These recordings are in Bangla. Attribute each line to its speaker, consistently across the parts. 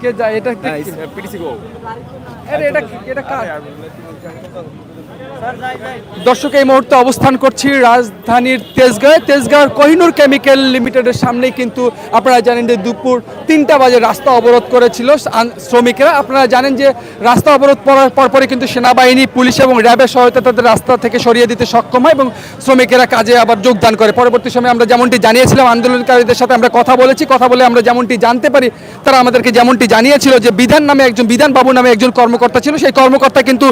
Speaker 1: কে যায় এটা
Speaker 2: হ্যাঁ, পিটিসি গো
Speaker 1: আরে এটা এটা কার? দর্শক, এই মুহূর্তে অবস্থান করছি রাজধানীর তেজগাঁয়ে। তেজগাঁর কোহিনুর কেমিক্যাল লিমিটেডের সামনেই কিন্তু আপনারা জানেন যে দুপুর তিনটা বাজে রাস্তা অবরোধ করেছিল শ্রমিকেরা। আপনারা জানেন যে রাস্তা অবরোধ করার পরপরই কিন্তু সেনাবাহিনী, পুলিশ এবং র্যাবের সহায়তা তাদের রাস্তা থেকে সরিয়ে দিতে সক্ষম হয় এবং শ্রমিকেরা কাজে আবার যোগদান করে। পরবর্তী সময়ে আমরা যেমনটি জানিয়েছিলাম, আন্দোলনকারীদের সাথে আমরা কথা বলেছি। কথা বলে আমরা যেমনটি জানতে পারি, তারা আমাদেরকে যেমনটি জানিয়েছিল যে বিধান নামে একজন বিধান বাবু নামে একজন কর্মকর্তা ছিল। সেই কর্মকর্তা কিন্তু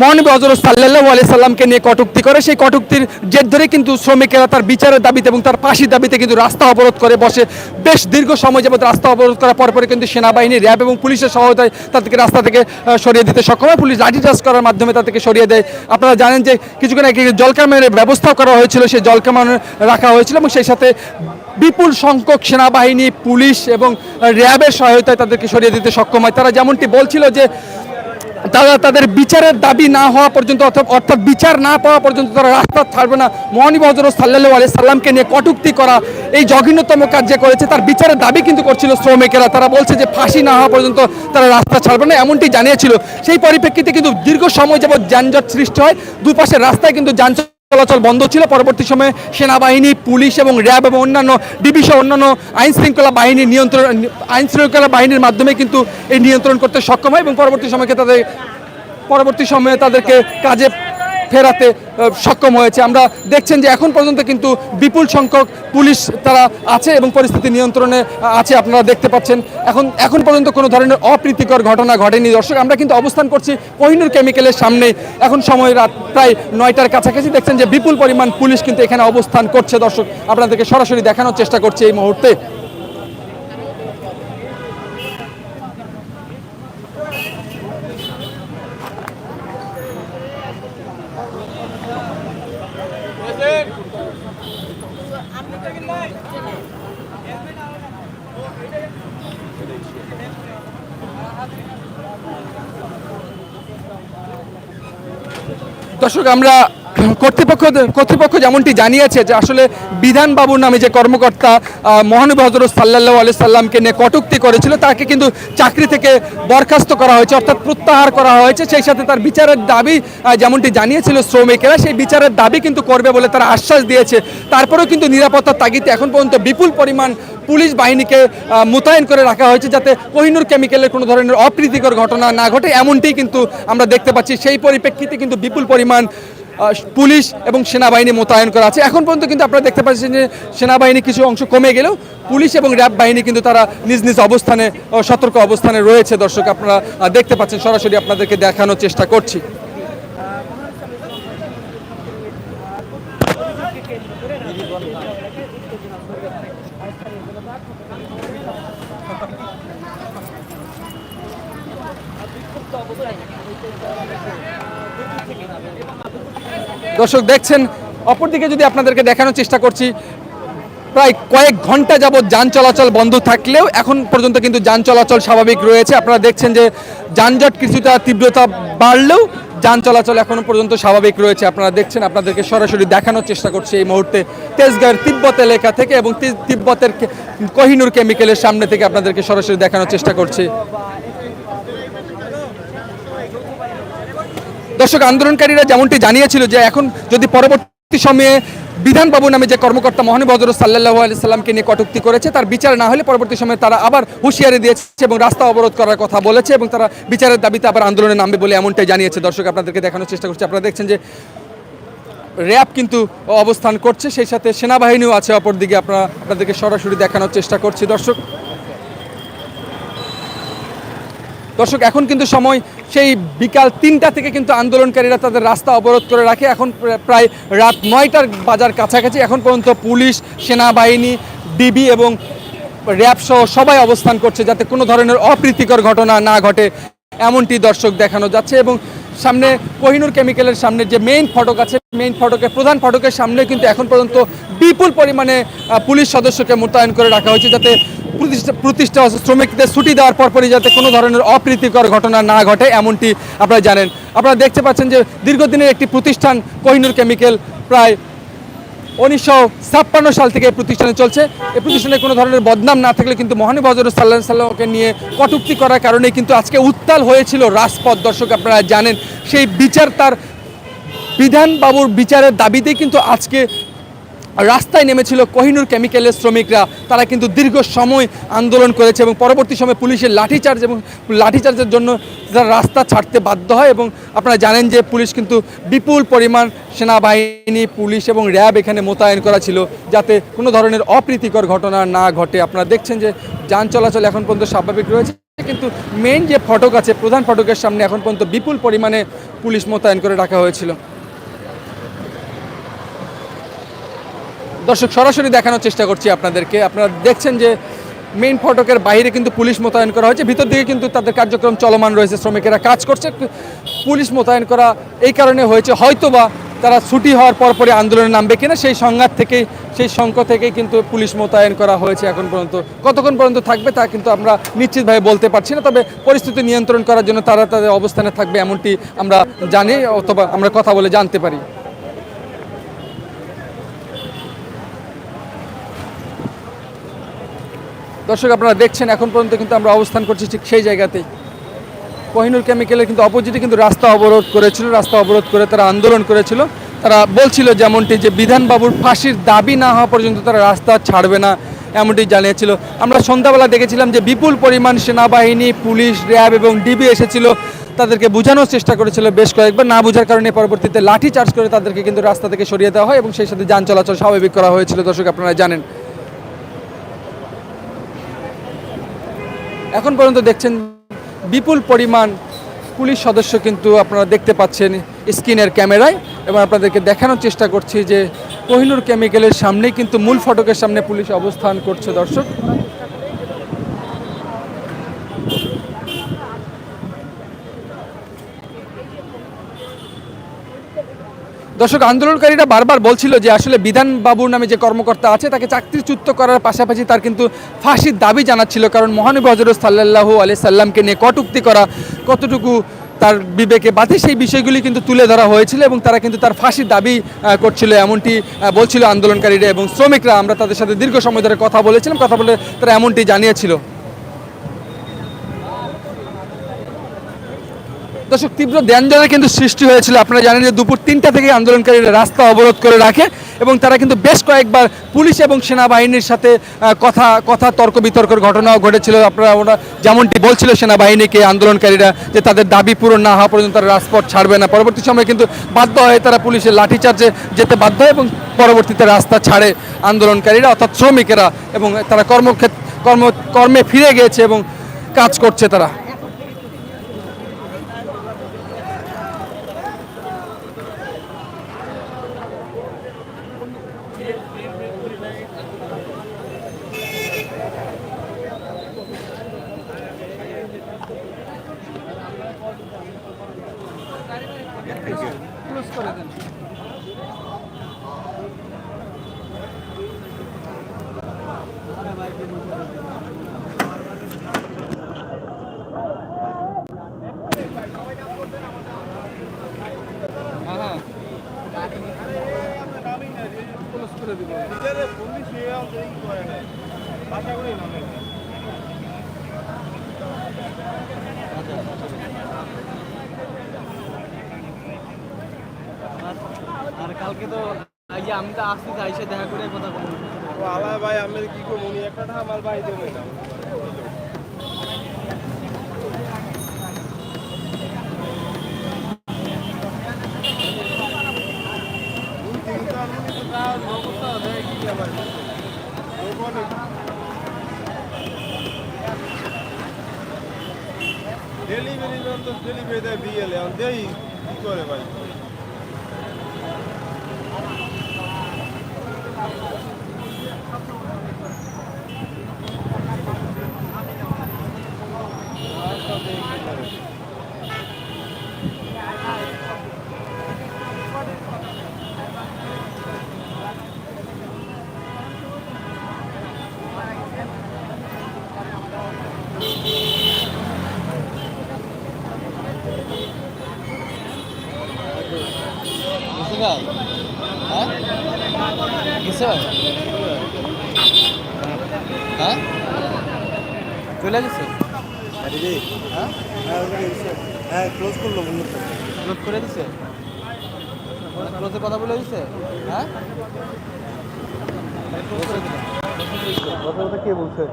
Speaker 1: মহানবী হজরত সাল্লাহ আলি সাল্লামকে নিয়ে কটুক্তি করে, সেই কটুক্তির জের ধরে কিন্তু শ্রমিকেরা তার বিচারের দাবিতে এবং তার ফাঁসির দাবিতে কিন্তু রাস্তা অবরোধ করে বসে। বেশ দীর্ঘ সময় যাবত রাস্তা অবরোধ করার পরপরে কিন্তু সেনাবাহিনী, র্যাব এবং পুলিশের সহায়তায় তাদেরকে রাস্তা থেকে সরিয়ে দিতে সক্ষম হয়। পুলিশ লাঠিচার্জ করার মাধ্যমে তাদেরকে সরিয়ে দেয়। আপনারা জানেন যে কিছুক্ষণ আগে জল কামানের ব্যবস্থা করা হয়েছিল, সেই জল কামান রাখা হয়েছিল এবং সেই সাথে বিপুল সংখ্যক সেনাবাহিনী, পুলিশ এবং র্যাবের সহায়তায় তাদেরকে সরিয়ে দিতে সক্ষম হয়। তারা যেমনটি বলছিল যে তারা তাদের বিচারের দাবি না হওয়া পর্যন্ত অর্থাৎ বিচার না পাওয়া পর্যন্ত তারা রাস্তা ছাড়বে না। মহানিব হজরত সাল্লাহ আলি সাল্লামকে নিয়ে কটুক্তি করা এই জঘন্যতম কাজ যে করেছে, তার বিচারের দাবি কিন্তু করছিল শ্রমিকেরা। তারা বলছে যে ফাঁসি না হওয়া পর্যন্ত তারা রাস্তা ছাড়বে না, এমনটি জানিয়েছিল। সেই পরিপ্রেক্ষিতে কিন্তু দীর্ঘ সময় যাবৎ যানজট সৃষ্টি হয়। দুপাশের রাস্তায় কিন্তু যান চলাচল বন্ধ ছিল। পরবর্তী সময়ে সেনাবাহিনী, পুলিশ এবং র্যাব এবং অন্যান্য ডিবিসহ অন্যান্য আইন শৃঙ্খলা বাহিনী নিয়ন্ত্রণ আইন শৃঙ্খলা বাহিনীর মাধ্যমে কিন্তু এই নিয়ন্ত্রণ করতে সক্ষম হয় এবং পরবর্তী সময়কে তাদের, পরবর্তী সময়ে তাদেরকে কাজে ফেরাতে সক্ষম হয়েছে। আমরা দেখছেন যে এখন পর্যন্ত কিন্তু বিপুল সংখ্যক পুলিশ তারা আছে এবং পরিস্থিতি নিয়ন্ত্রণে আছে, আপনারা দেখতে পাচ্ছেন। এখন এখন পর্যন্ত কোনো ধরনের অপ্রীতিকর ঘটনা ঘটেনি। দর্শক, আমরা কিন্তু অবস্থান করছি কোহিনুর কেমিক্যালের সামনে এখন সময় রাত প্রায় নয়টার কাছাকাছি। দেখছেন যে বিপুল পরিমাণ পুলিশ কিন্তু এখানে অবস্থান করছে। দর্শক, আপনাদেরকে সরাসরি দেখানোর চেষ্টা করছে এই মুহূর্তে। দর্শক আমরা কর্তৃপক্ষ কর্তৃপক্ষ যেমনটি জানিয়েছে যে আসলে বিধান বাবু নামে যে কর্মকর্তা মহানবী হজরত সাল্লাহ আলি সাল্লামকে নিয়ে কটুক্তি করেছিল, তাকে কিন্তু চাকরি থেকে বরখাস্ত করা হয়েছে, অর্থাৎ প্রত্যাহার করা হয়েছে। সেই সাথে তার বিচারের দাবি যেমনটি জানিয়েছিল শ্রমিকেরা, সেই বিচারের দাবি কিন্তু করবে বলে তারা আশ্বাস দিয়েছে। তারপরেও কিন্তু নিরাপত্তার তাগিদে এখন পর্যন্ত বিপুল পরিমাণ পুলিশ বাহিনীকে মোতায়েন করে রাখা হয়েছে যাতে কোহিনুর কেমিক্যালের কোনো ধরনের অপ্রীতিকর ঘটনা না ঘটে এমনটি কিন্তু আমরা দেখতে পাচ্ছি। সেই পরিপ্রেক্ষিতে কিন্তু বিপুল পরিমাণ পুলিশ এবং সেনাবাহিনী মোতায়েন করা আছে। এখন পর্যন্ত কিন্তু আপনারা দেখতে পাচ্ছেন যে সেনাবাহিনী কিছু অংশ কমে গেলেও পুলিশ এবং র্যাব বাহিনী কিন্তু তারা নিজ নিজ অবস্থানে সতর্ক অবস্থানে রয়েছে। দর্শক, আপনারা দেখতে পাচ্ছেন, সরাসরি আপনাদেরকে দেখানোর চেষ্টা করছি। দর্শক দেখছেন, অপরদিকে যদি আপনাদেরকে দেখানোর চেষ্টা করছি, প্রায় কয়েক ঘণ্টা যাবৎ যান চলাচল বন্ধ থাকলেও এখন পর্যন্ত কিন্তু যান চলাচল স্বাভাবিক রয়েছে। আপনারা দেখছেন যে যানজট কিছুটা তীব্রতা বাড়লেও যান চলাচল এখনও পর্যন্ত স্বাভাবিক রয়েছে। আপনারা দেখছেন, আপনাদেরকে সরাসরি দেখানোর চেষ্টা করছি এই মুহূর্তে তেজগাঁয়ের তিব্বত এলাকা থেকে এবং তিব্বতের কোহিনুর কেমিক্যালের সামনে থেকে আপনাদেরকে সরাসরি দেখানোর চেষ্টা করছি। দর্শক, আন্দোলনকারীরা যেমনটি জানিয়েছিল যে এখন যদি পরবর্তী সময়ে বিধানবাবু নামে যে কর্মকর্তা মহানবী হজরত সাল্লাহ আলি সাল্লামকে নিয়ে কটুক্তি করেছে, তার বিচার না হলে পরবর্তী সময়ে তারা আবার হুঁশিয়ারি দিয়েছে এবং রাস্তা অবরোধ করার কথা বলেছে এবং তারা বিচারের দাবিতে আবার আন্দোলনে নামবে বলে এমনটাই জানিয়েছে। দর্শক, আপনাদেরকে দেখানোর চেষ্টা করছি। আপনারা দেখছেন যে র্যাব কিন্তু অবস্থান করছে, সেই সাথে সেনাবাহিনীও আছে অপরদিকে। আপনারা, আপনাদেরকে সরাসরি দেখানোর চেষ্টা করছি। দর্শক দর্শক, এখন কিন্তু সময় সেই বিকাল তিনটা থেকে কিন্তু আন্দোলনকারীরা তাদের রাস্তা অবরোধ করে রাখে। এখন প্রা- প্রায় রাত নয়টার বাজার কাছাকাছি। এখন পর্যন্ত পুলিশ, সেনাবাহিনী, ডিবি এবং র্যাব সহ সবাই অবস্থান করছে যাতে কোনো ধরনের অপ্রীতিকর ঘটনা না ঘটে, এমনটি দর্শক দেখানো যাচ্ছে এবং সামনে কোহিনুর কেমিক্যালের সামনে যে মেইন ফটক আছে মেইন ফটকের, প্রধান ফটকের সামনে কিন্তু এখন পর্যন্ত বিপুল পরিমাণে পুলিশ সদস্যকে মোতায়েন করে রাখা হয়েছে যাতে প্রতিষ্ঠা প্রতিষ্ঠা শ্রমিকদের ছুটি দেওয়ার পরপরই যাতে কোনো ধরনের অপ্রীতিকর ঘটনা না ঘটে এমনটি আপনারা জানেন। আপনারা দেখতে পাচ্ছেন যে দীর্ঘদিনের একটি প্রতিষ্ঠান কোহিনুর কেমিক্যাল প্রায় উনিশশো ছাপ্পান্ন সাল থেকে এই প্রতিষ্ঠানে চলছে। এই প্রতিষ্ঠানে কোনো ধরনের বদনাম না থাকলে কিন্তু মহানী হজরত সাল্লাহ সাল্লামকে নিয়ে কটুক্তি করার কারণে কিন্তু আজকে উত্তাল হয়েছিল রাজপথ। দর্শক আপনারা জানেন, সেই বিচার তার বিধানবাবুর বিচারের দাবিতেই কিন্তু আজকে রাস্তায় নেমেছিল কোহিনুর কেমিক্যালের শ্রমিকরা। তারা কিন্তু দীর্ঘ সময় আন্দোলন করেছে এবং পরবর্তী সময় পুলিশের লাঠিচার্জ এবং লাঠিচার্জের জন্য তারা রাস্তা ছাড়তে বাধ্য হয় এবং আপনারা জানেন যে পুলিশ কিন্তু বিপুল পরিমাণ সেনাবাহিনী, পুলিশ এবং র্যাব এখানে মোতায়েন করা ছিল যাতে কোনো ধরনের অপ্রীতিকর ঘটনা না ঘটে। আপনারা দেখছেন যে যান চলাচল এখন পর্যন্ত স্বাভাবিক রয়েছে, কিন্তু মেইন যে ফটক আছে, প্রধান ফটকের সামনে এখন পর্যন্ত বিপুল পরিমাণে পুলিশ মোতায়েন করে রাখা হয়েছিল। দর্শক, সরাসরি দেখানোর চেষ্টা করছি আপনাদেরকে। আপনারা দেখছেন যে মেইন ফটকের বাইরে কিন্তু পুলিশ মোতায়েন করা হয়েছে। ভিতর দিকে কিন্তু তাদের কার্যক্রম চলমান রয়েছে, শ্রমিকেরা কাজ করছে। পুলিশ মোতায়েন করা এই কারণে হয়েছে। হয়তোবা তারা ছুটি হওয়ার পর পরে আন্দোলনে নামবে কিনা, সেই সংঘাত থেকেই, সেই শঙ্ক থেকেই কিন্তু পুলিশ মোতায়েন করা হয়েছে এখন পর্যন্ত। কতক্ষণ পর্যন্ত থাকবে তা কিন্তু আমরা নিশ্চিতভাবে বলতে পারছি না, তবে পরিস্থিতি নিয়ন্ত্রণ করার জন্য তারা তাদের অবস্থানে থাকবে, এমনটি আমরা জানি অথবা আমরা কথা বলে জানতে পারি। দর্শক, আপনারা দেখছেন, এখন পর্যন্ত কিন্তু আমরা অবস্থান করছি ঠিক সেই জায়গাতেই। কোহিনুর কেমিক্যালের কিন্তু অপোজিটে কিন্তু রাস্তা অবরোধ করেছিল, রাস্তা অবরোধ করে তারা আন্দোলন করেছিল। তারা বলছিল যেমনটি যে বিধানবাবুর ফাঁসির দাবি না হওয়া পর্যন্ত তারা রাস্তা ছাড়বে না, এমনটি জানিয়েছিল। আমরা সন্ধ্যাবেলা দেখেছিলাম যে বিপুল পরিমাণ সেনাবাহিনী, পুলিশ, র্যাব এবং ডিবি এসেছিল, তাদেরকে বোঝানোর চেষ্টা করেছিল বেশ কয়েকবার। না বোঝার কারণে পরবর্তীতে লাঠি চার্জ করে তাদেরকে কিন্তু রাস্তা থেকে সরিয়ে দেওয়া হয় এবং সেই সাথে যান চলাচল স্বাভাবিক করা হয়েছিল, দর্শক আপনারা জানেন। এখন পর্যন্ত দেখছেন বিপুল পরিমাণ পুলিশ সদস্য কিন্তু আপনারা দেখতে পাচ্ছেন স্ক্রিনের ক্যামেরায়। এবং আপনাদেরকে দেখানোর চেষ্টা করছি যে কোহিনুর কেমিক্যালের সামনেই কিন্তু মূল ফটকের সামনে পুলিশ অবস্থান করছে, দর্শক। দর্শক, আন্দোলনকারীরা বারবার বলছিল যে আসলে বিধান বাবুর নামে যে কর্মকর্তা আছে, তাকে চাকরিচ্যুত করার পাশাপাশি তার কিন্তু ফাঁসির দাবি জানাচ্ছিল। কারণ মহানবী হজরত সাল্লাহু আলি সাল্লামকে নিয়ে কটুক্তি করা কতটুকু তার বিবেকে বাধে, সেই বিষয়গুলি কিন্তু তুলে ধরা হয়েছিল এবং তারা কিন্তু তার ফাঁসির দাবি করছিল। এমনটি বলছিল আন্দোলনকারীরা এবং শ্রমিকরা। আমরা তাদের সাথে দীর্ঘ সময় ধরে কথা বলেছিলাম, কথা বলে তারা এমনটি জানিয়েছিল। দর্শক, তীব্র দ্যানজনের কিন্তু সৃষ্টি হয়েছিল। আপনারা জানেন যে দুপুর তিনটা থেকে আন্দোলনকারীরা রাস্তা অবরোধ করে রাখে এবং তারা কিন্তু বেশ কয়েকবার পুলিশ এবং সেনাবাহিনীর সাথে কথা কথা তর্ক বিতর্কের ঘটনাও ঘটেছিল। আপনারা ওরা যেমনটি বলছিল, সেনাবাহিনীকে, আন্দোলনকারীরা, যে তাদের দাবি পূরণ না হওয়া পর্যন্ত তারা রাজপথ ছাড়বে না। পরবর্তী সময়ে কিন্তু বাধ্য হয়ে তারা পুলিশের লাঠিচার্জে যেতে বাধ্য হয় এবং পরবর্তীতে রাস্তা ছাড়ে আন্দোলনকারীরা, অর্থাৎ শ্রমিকেরা এবং তারা কর্মক্ষেত্র কর্ম, কর্মে ফিরে গিয়েছে এবং কাজ করছে তারা।
Speaker 2: আর কালকে তো আমি তো আসতে চাইছে দেখা করে কথা বলব।
Speaker 3: আলা ভাই, আমি কি করব? একটা আমার ভাই দেবো। না ডেলিভারি তো ডেলিভারি দেয় বিএল এখন দেই কি করে ভাই।
Speaker 2: হ্যাঁ? গেছে হ্যাঁ? চলে গেছে? হ্যাঁ?
Speaker 3: হ্যাঁ ক্লোজ করল বলল
Speaker 2: ক্লোজ করে দিছে? ক্লোজে কথা বলে দিছে? হ্যাঁ।
Speaker 3: কথাটা কে বলছে?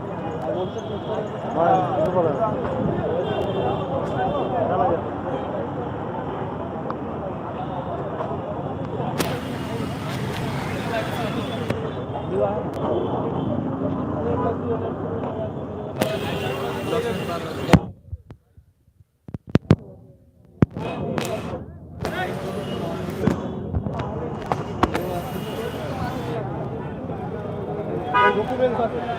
Speaker 2: সবাই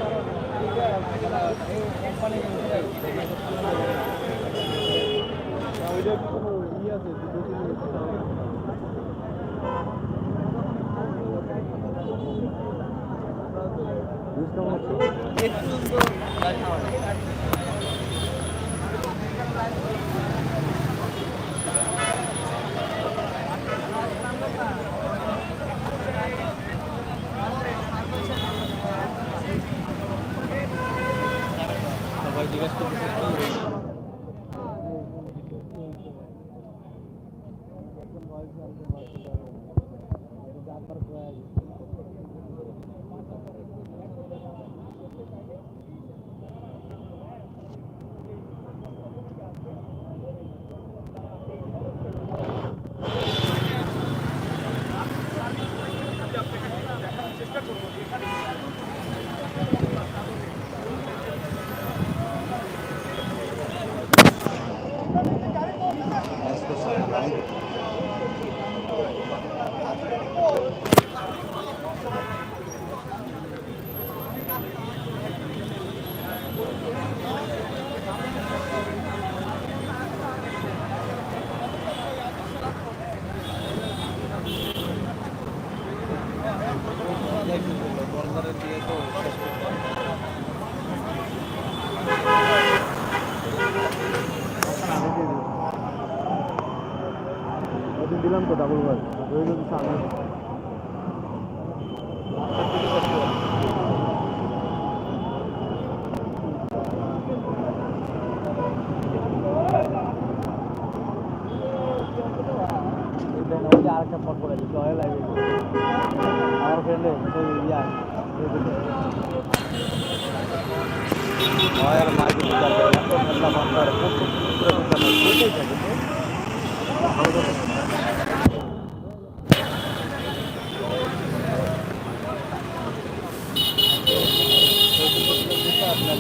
Speaker 3: দিলাম তো ডাবল বার ওই জন্য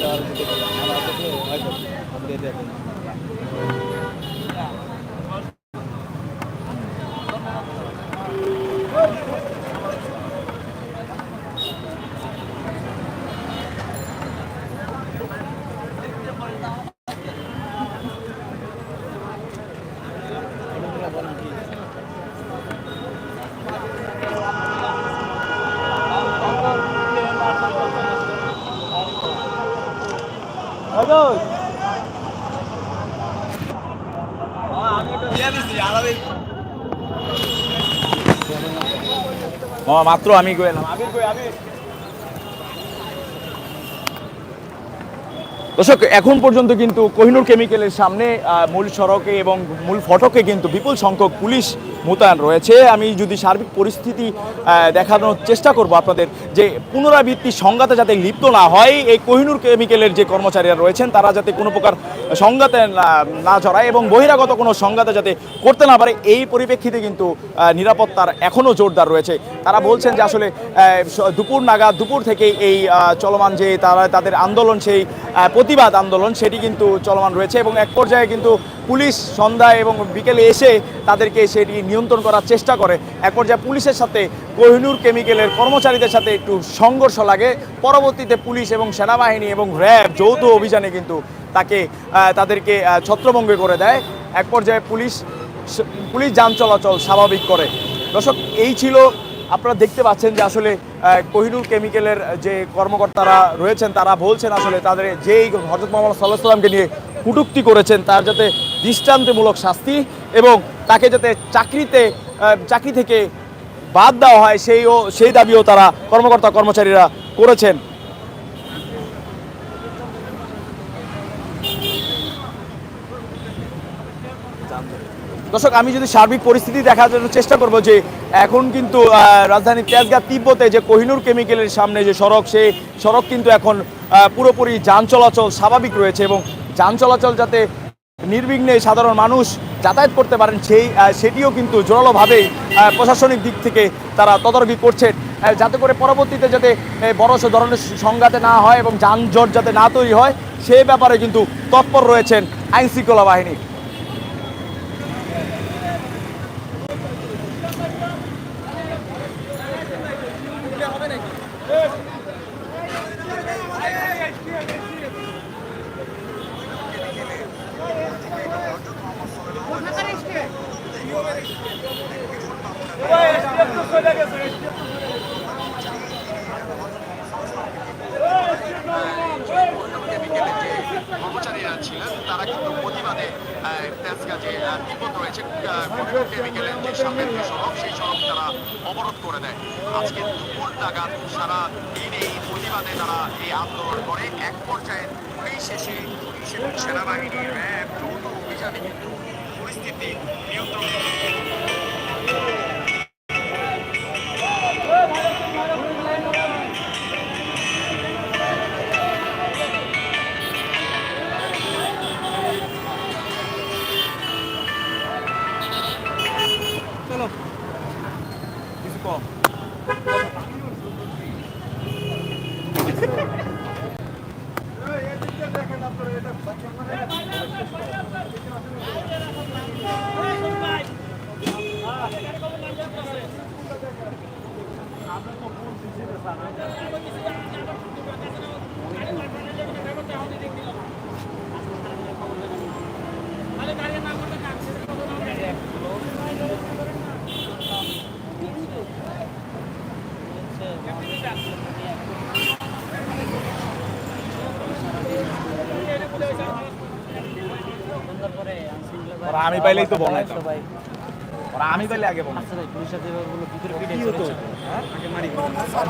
Speaker 2: যাওয়ার মতো আমার আসলে হয়তো
Speaker 4: মাত্র আমি গেলাম দর্শক, এখন পর্যন্ত কিন্তু কোহিনুর কেমিক্যালের সামনে মূল সড়কে এবং মূল ফটকে কিন্তু বিপুল সংখ্যক পুলিশ মোতায়েন রয়েছে। আমি যদি সার্বিক পরিস্থিতি দেখানোর চেষ্টা করব আপনাদের যে পুনরাবৃত্তি সংঘাতে যাতে লিপ্ত না হয়, এই কোহিনুর কেমিক্যালের যে কর্মচারীরা রয়েছেন, তারা যাতে কোনো প্রকার সংঘাতে না- জড়ায় এবং বহিরাগত কোনো সংঘাতে যাতে করতে না পারে, এই পরিপ্রেক্ষিতে কিন্তু নিরাপত্তার এখনও জোরদার রয়েছে। তারা বলছেন যে আসলে দুপুর নাগাদ, দুপুর থেকে এই চলমান যে তারা, তাদের আন্দোলন, সেই প্রতিবাদ আন্দোলন, সেটি কিন্তু চলমান রয়েছে এবং এক পর্যায়ে কিন্তু পুলিশ সন্ধ্যায় এবং বিকেলে এসে তাদেরকে সেটি নিয়ন্ত্রণ করার চেষ্টা করে। এক পর্যায়ে পুলিশের সাথে কোহিনুর কেমিক্যালের কর্মচারীদের সাথে একটু সংঘর্ষ লাগে। পরবর্তীতে পুলিশ এবং সেনাবাহিনী এবং র্যাব যৌথ অভিযানে কিন্তু তাকে তাদেরকে ছত্রভঙ্গ করে দেয়। এক পর্যায়ে পুলিশ পুলিশ যান চলাচল স্বাভাবিক করে। দর্শক, এই ছিল আপনারা দেখতে পাচ্ছেন যে আসলে কোহিনুর কেমিক্যালের যে কর্মকর্তারা রয়েছেন, তারা বলছেন আসলে তাদের যেই হজরত মোহাম্মদ সাল্লাহ সাল্লামকে নিয়ে কুটুক্তি করেছেন, তার যাতে দৃষ্টান্তমূলক শাস্তি এবং তাকে যাতে চাকরিতে চাকরি থেকে বাদ দেওয়া হয় সেইও সেই দাবিও তারা কর্মকর্তা কর্মচারীরা করেছেন। দর্শক আমি যদি সার্বিক পরিস্থিতি দেখার জন্য চেষ্টা করব যে এখন কিন্তু আহ, রাজধানীর তেজগাঁ তিব্বতে যে কোহিনুর কেমিক্যালের সামনে যে সড়ক সেই সড়ক কিন্তু এখন পুরোপুরি যান চলাচল স্বাভাবিক রয়েছে এবং যান চলাচল যাতে নির্বিঘ্নে সাধারণ মানুষ যাতায়াত করতে পারেন সেই সেটিও কিন্তু জোরালোভাবেই প্রশাসনিক দিক থেকে তারা তদারকি করছেন। যাতে করে পরবর্তীতে যাতে বড় ধরনের সংঘাতে না হয় এবং যানজট যাতে না তৈরি হয় সে ব্যাপারে কিন্তু তৎপর রয়েছেন আইনশৃঙ্খলা বাহিনী
Speaker 5: কর্মচারীরা ছিলেন তারা কিন্তু প্রতিবাদে তেজগাঁ যে তিব্বত রয়েছে কেমিক্যালের যে সামনের যে সড়ক সেই সড়ক তারা অবরোধ করে দেয়। আজকে দুপুর নাগাদ সারা দিন এই প্রতিবাদে তারা এই আন্দোলন করে। এক পর্যায়ে পুলিশ এসে এবং সেনাবাহিনী র্যাব যৌথ অভিযানে কিন্তু পরিস্থিতি নিয়ন্ত্রণে কম
Speaker 4: ওরা আমি পাইলেই তো বনাইতাম। ওরা আমি পাইলে আগে বনাই।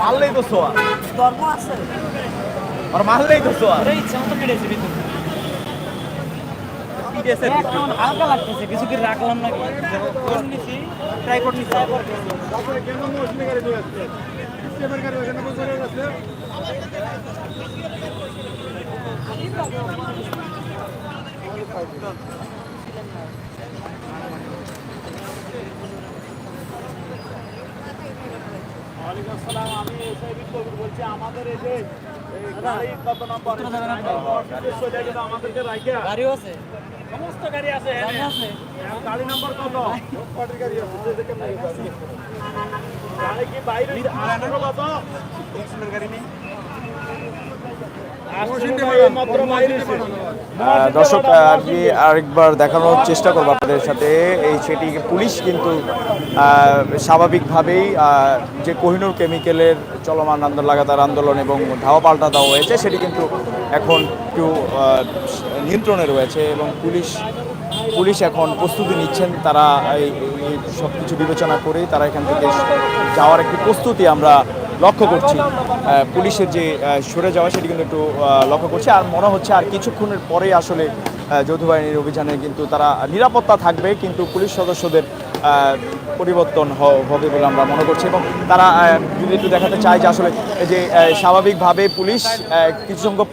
Speaker 4: মারলেই তো সোয়া। ওরা মারলেই তো সোয়া।
Speaker 2: হালকা লাগতেছে কিছু কি রাখলাম নাকি? ট্রাই করে নিচ্ছি গাড়িও আছে। সমস্ত গাড়ি আছে আছে। গাড়ি নাম্বার কত? গাড়ি আছে। গাড়ি কি বাইরে কত? গাড়ি নেই। মাত্র বাইরে
Speaker 4: দর্শক কি আরেকবার দেখানোর চেষ্টা করব আপনাদের সাথে। এই সেটি পুলিশ কিন্তু স্বাভাবিকভাবেই যে কোহিনুর কেমিক্যালের চলমান আন্দোলন, লাগাতার আন্দোলন এবং ধাওয়া পাল্টা দেওয়া হয়েছে, সেটি কিন্তু এখন একটু নিয়ন্ত্রণে রয়েছে এবং পুলিশ পুলিশ এখন প্রস্তুতি নিচ্ছেন। তারা এই সব কিছু বিবেচনা করেই তারা এখান থেকে যাওয়ার একটি প্রস্তুতি আমরা লক্ষ্য করছি। পুলিশের যে সরে যাওয়া সেটি কিন্তু একটু লক্ষ্য করছি। আর মনে হচ্ছে আর কিছুক্ষণের পরেই আসলে যৌথ বাহিনীর অভিযানে কিন্তু তারা নিরাপত্তা থাকবে, কিন্তু পুলিশ সদস্যদের পরিবর্তন হবে বলে আমরা মনে করছি। এবং তারা যদি একটু দেখাতে চায় যে আসলে যে স্বাভাবিকভাবে পুলিশ কিছু সংখ্যক